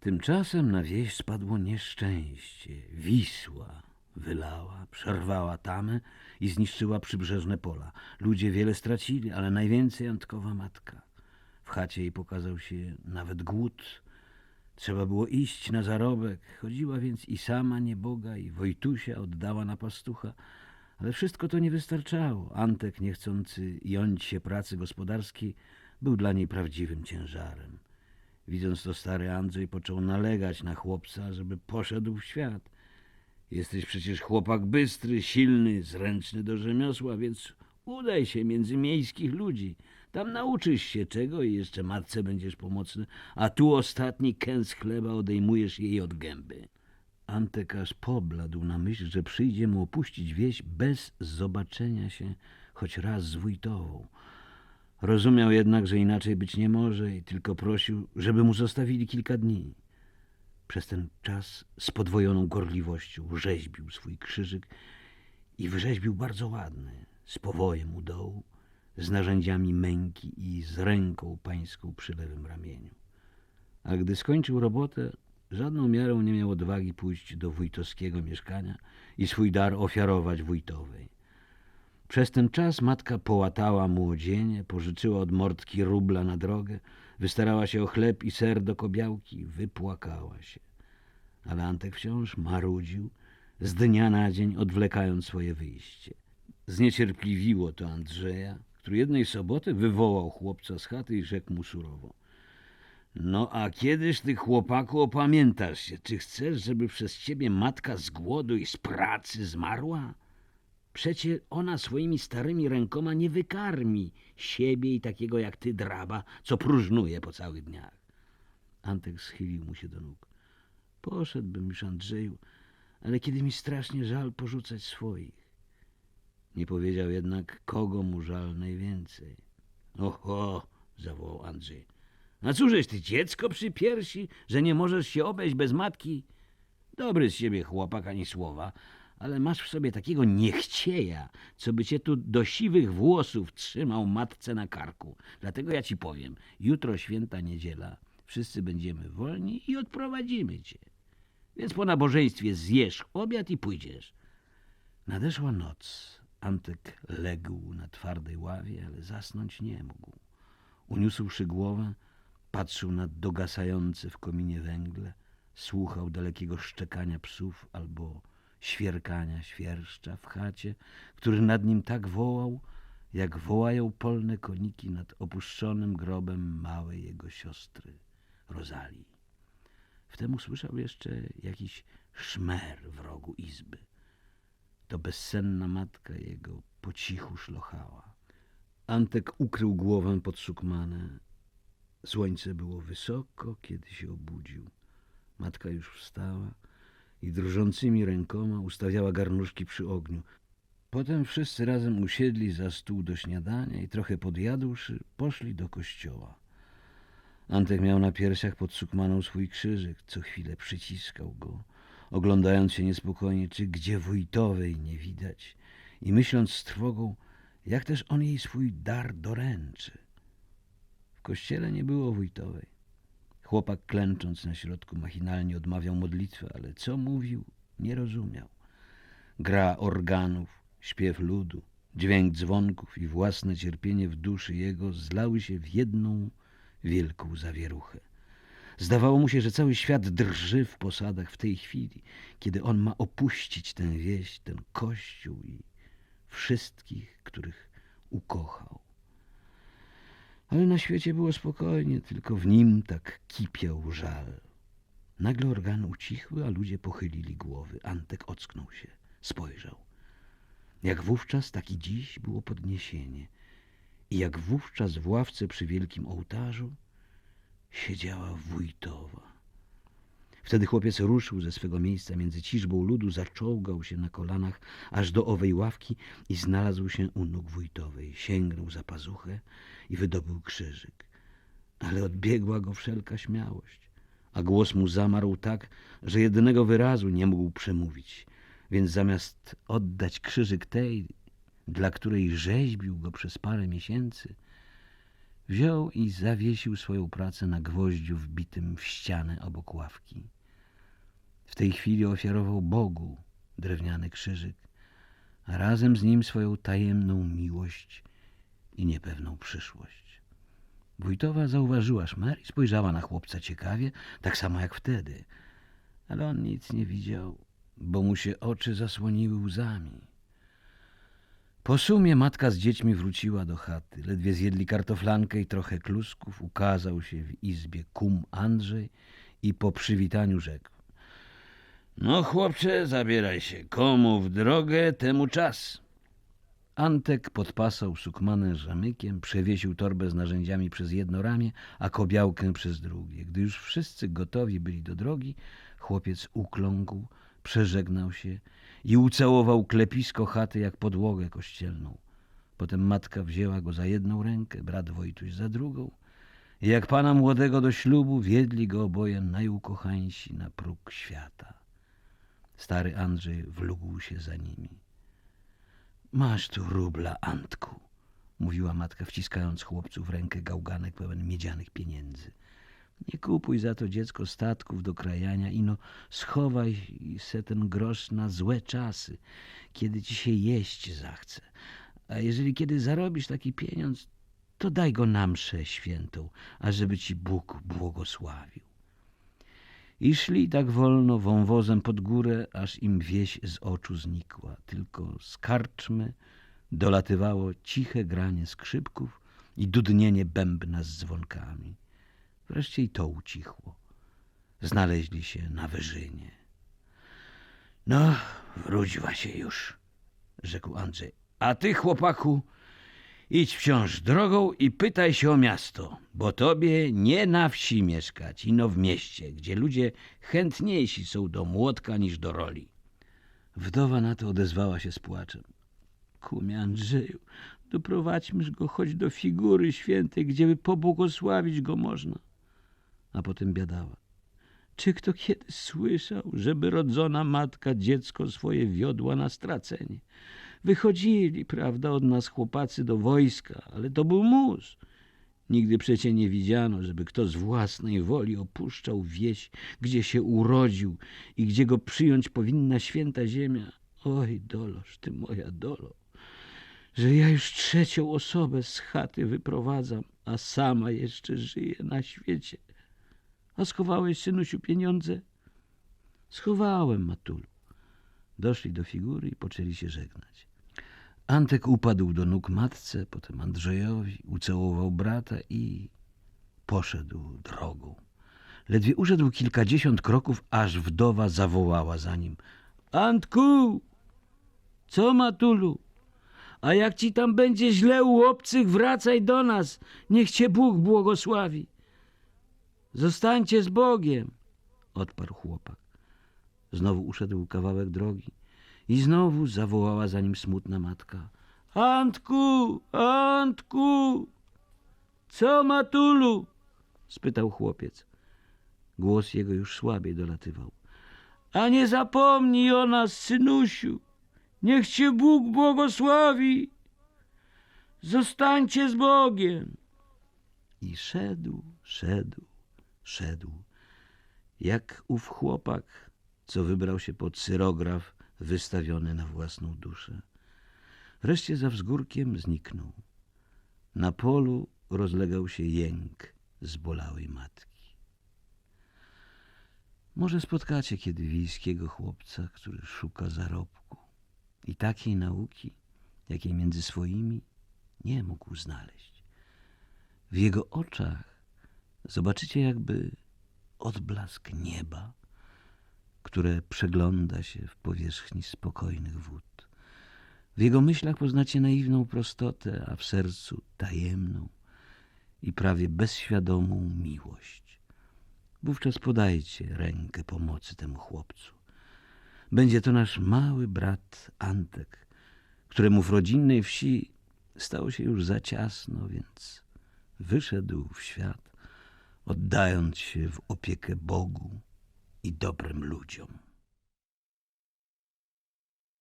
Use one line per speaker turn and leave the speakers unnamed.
Tymczasem na wieś spadło nieszczęście. Wisła wylała, przerwała tamę i zniszczyła przybrzeżne pola. Ludzie wiele stracili, ale najwięcej Antkowa matka. W chacie jej pokazał się nawet głód. Trzeba było iść na zarobek. Chodziła więc i sama nieboga, i Wojtusia oddała na pastucha. Ale wszystko to nie wystarczało. Antek, niechcący jąć się pracy gospodarskiej, był dla niej prawdziwym ciężarem. Widząc to, stary Andrzej począł nalegać na chłopca, żeby poszedł w świat. Jesteś przecież chłopak bystry, silny, zręczny do rzemiosła, więc udaj się między miejskich ludzi. Tam nauczysz się czego i jeszcze matce będziesz pomocny, a tu ostatni kęs chleba odejmujesz jej od gęby. Antek aż pobladł na myśl, że przyjdzie mu opuścić wieś bez zobaczenia się choć raz z wójtową. Rozumiał jednak, że inaczej być nie może i tylko prosił, żeby mu zostawili kilka dni. Przez ten czas z podwojoną gorliwością rzeźbił swój krzyżyk i wyrzeźbił bardzo ładny, z powojem u dołu, z narzędziami męki i z ręką pańską przy lewym ramieniu. A gdy skończył robotę, żadną miarą nie miał odwagi pójść do wójtowskiego mieszkania i swój dar ofiarować wójtowej. Przez ten czas matka połatała mu odzienie, pożyczyła od mordki rubla na drogę, wystarała się o chleb i ser do kobiałki, wypłakała się. Ale Antek wciąż marudził, z dnia na dzień odwlekając swoje wyjście. Zniecierpliwiło to Andrzeja, który jednej soboty wywołał chłopca z chaty i rzekł mu surowo. No a kiedyż ty, chłopaku, opamiętasz się? Czy chcesz, żeby przez ciebie matka z głodu i z pracy zmarła? Przecie ona swoimi starymi rękoma nie wykarmi siebie i takiego jak ty draba, co próżnuje po całych dniach. Antek schylił mu się do nóg. Poszedłbym już, Andrzeju, ale kiedy mi strasznie żal porzucać swoich. Nie powiedział jednak, kogo mu żal najwięcej. Oho, zawołał Andrzej. A cóżeś ty, dziecko przy piersi, że nie możesz się obejść bez matki? Dobry z siebie chłopak, ani słowa, ale masz w sobie takiego niechcieja, co by cię tu do siwych włosów trzymał matce na karku. Dlatego ja ci powiem, jutro święta niedziela, wszyscy będziemy wolni i odprowadzimy cię. Więc po nabożeństwie zjesz obiad i pójdziesz. Nadeszła noc. Antek legł na twardej ławie, ale zasnąć nie mógł. Uniósłszy głowę, patrzył na dogasające w kominie węgle, słuchał dalekiego szczekania psów albo świerkania świerszcza w chacie, który nad nim tak wołał, jak wołają polne koniki nad opuszczonym grobem małej jego siostry, Rozalii. Wtem usłyszał jeszcze jakiś szmer w rogu izby. To bezsenna matka jego po cichu szlochała. Antek ukrył głowę pod sukmanę. Słońce było wysoko, kiedy się obudził. Matka już wstała i drżącymi rękoma ustawiała garnuszki przy ogniu. Potem wszyscy razem usiedli za stół do śniadania i trochę podjadłszy, poszli do kościoła. Antek miał na piersiach pod sukmaną swój krzyżyk, co chwilę przyciskał go, oglądając się niespokojnie, czy gdzie wójtowej nie widać i myśląc z trwogą, jak też on jej swój dar doręczy. W kościele nie było wójtowej. Chłopak klęcząc na środku machinalnie odmawiał modlitwę, ale co mówił, nie rozumiał. Gra organów, śpiew ludu, dźwięk dzwonków i własne cierpienie w duszy jego zlały się w jedną wielką zawieruchę. Zdawało mu się, że cały świat drży w posadach w tej chwili, kiedy on ma opuścić tę wieś, ten kościół i wszystkich, których ukochał. Ale na świecie było spokojnie, tylko w nim tak kipiał żal. Nagle organy ucichły, a ludzie pochylili głowy. Antek ocknął się, spojrzał. Jak wówczas, tak i dziś było podniesienie. I jak wówczas w ławce przy wielkim ołtarzu siedziała wójtowa. Wtedy chłopiec ruszył ze swego miejsca między ciżbą ludu, zaczołgał się na kolanach aż do owej ławki i znalazł się u nóg wójtowej. Sięgnął za pazuchę i wydobył krzyżyk. Ale odbiegła go wszelka śmiałość, a głos mu zamarł tak, że jedynego wyrazu nie mógł przemówić. Więc zamiast oddać krzyżyk tej, dla której rzeźbił go przez parę miesięcy, Wziął i zawiesił swoją pracę na gwoździu wbitym w ścianę obok ławki. W tej chwili ofiarował Bogu drewniany krzyżyk, a razem z nim swoją tajemną miłość i niepewną przyszłość. Wójtowa zauważyła szmer i spojrzała na chłopca ciekawie, tak samo jak wtedy, ale on nic nie widział, bo mu się oczy zasłoniły łzami. Po sumie matka z dziećmi wróciła do chaty. Ledwie zjedli kartoflankę i trochę klusków. Ukazał się w izbie kum Andrzej i po przywitaniu rzekł. No chłopcze, zabieraj się. Komu w drogę, temu czas. Antek podpasał sukmanę rzemykiem, przewiesił torbę z narzędziami przez jedno ramię, a kobiałkę przez drugie. Gdy już wszyscy gotowi byli do drogi, chłopiec ukląkł, przeżegnał się i ucałował klepisko chaty jak podłogę kościelną. Potem matka wzięła go za jedną rękę, brat Wojtuś za drugą i jak pana młodego do ślubu wiedli go oboje najukochańsi na próg świata. Stary Andrzej wlógł się za nimi. Masz tu rubla, Antku, mówiła matka, wciskając chłopcu w rękę gałganek pełen miedzianych pieniędzy. Nie kupuj za to dziecko statków do krajania, ino schowaj se ten grosz na złe czasy, kiedy ci się jeść zachce. A jeżeli kiedy zarobisz taki pieniądz, to daj go na mszę świętą, ażeby ci Bóg błogosławił. I szli tak wolno wąwozem pod górę, aż im wieś z oczu znikła. Tylko z karczmy dolatywało ciche granie skrzypków i dudnienie bębna z dzwonkami. Wreszcie i to ucichło. Znaleźli się na wyżynie. No, wróciła się już, rzekł Andrzej. A ty, chłopaku, idź wciąż drogą i pytaj się o miasto, bo tobie nie na wsi mieszkać, ino w mieście, gdzie ludzie chętniejsi są do młotka niż do roli. Wdowa na to odezwała się z płaczem. Kumie Andrzeju, doprowadźmyż go choć do figury świętej, gdzieby pobłogosławić go można. A potem biadała. Czy kto kiedy słyszał, żeby rodzona matka dziecko swoje wiodła na stracenie? Wychodzili, prawda, od nas chłopacy do wojska, ale to był mus. Nigdy przecie nie widziano, żeby kto z własnej woli opuszczał wieś, gdzie się urodził i gdzie go przyjąć powinna święta ziemia. Oj, doloż, ty moja dolo, że ja już trzecią osobę z chaty wyprowadzam, a sama jeszcze żyję na świecie. A schowałeś, synusiu, pieniądze? Schowałem, Matulu. Doszli do figury i poczęli się żegnać. Antek upadł do nóg matce, potem Andrzejowi, ucałował brata i poszedł drogą. Ledwie uszedł kilkadziesiąt kroków, aż wdowa zawołała za nim. Antku! Co, Matulu? A jak ci tam będzie źle u obcych, wracaj do nas. Niech cię Bóg błogosławi. Zostańcie z Bogiem, odparł chłopak. Znowu uszedł kawałek drogi i znowu zawołała za nim smutna matka. Antku, Antku! Co, Matulu? spytał chłopiec. Głos jego już słabiej dolatywał. A nie zapomnij o nas, synusiu. Niech cię Bóg błogosławi. Zostańcie z Bogiem. I szedł, szedł, szedł. Jak ów chłopak, co wybrał się pod cyrograf wystawiony na własną duszę. Wreszcie za wzgórkiem zniknął. Na polu rozlegał się jęk zbolałej matki. Może spotkacie kiedy wiejskiego chłopca, który szuka zarobku i takiej nauki, jakiej między swoimi nie mógł znaleźć. W jego oczach zobaczycie jakby odblask nieba, które przegląda się w powierzchni spokojnych wód. W jego myślach poznacie naiwną prostotę, a w sercu tajemną i prawie bezświadomą miłość. Wówczas podajcie rękę pomocy temu chłopcu. Będzie to nasz mały brat Antek, któremu w rodzinnej wsi stało się już za ciasno, więc wyszedł w świat, oddając się w opiekę Bogu i dobrym ludziom.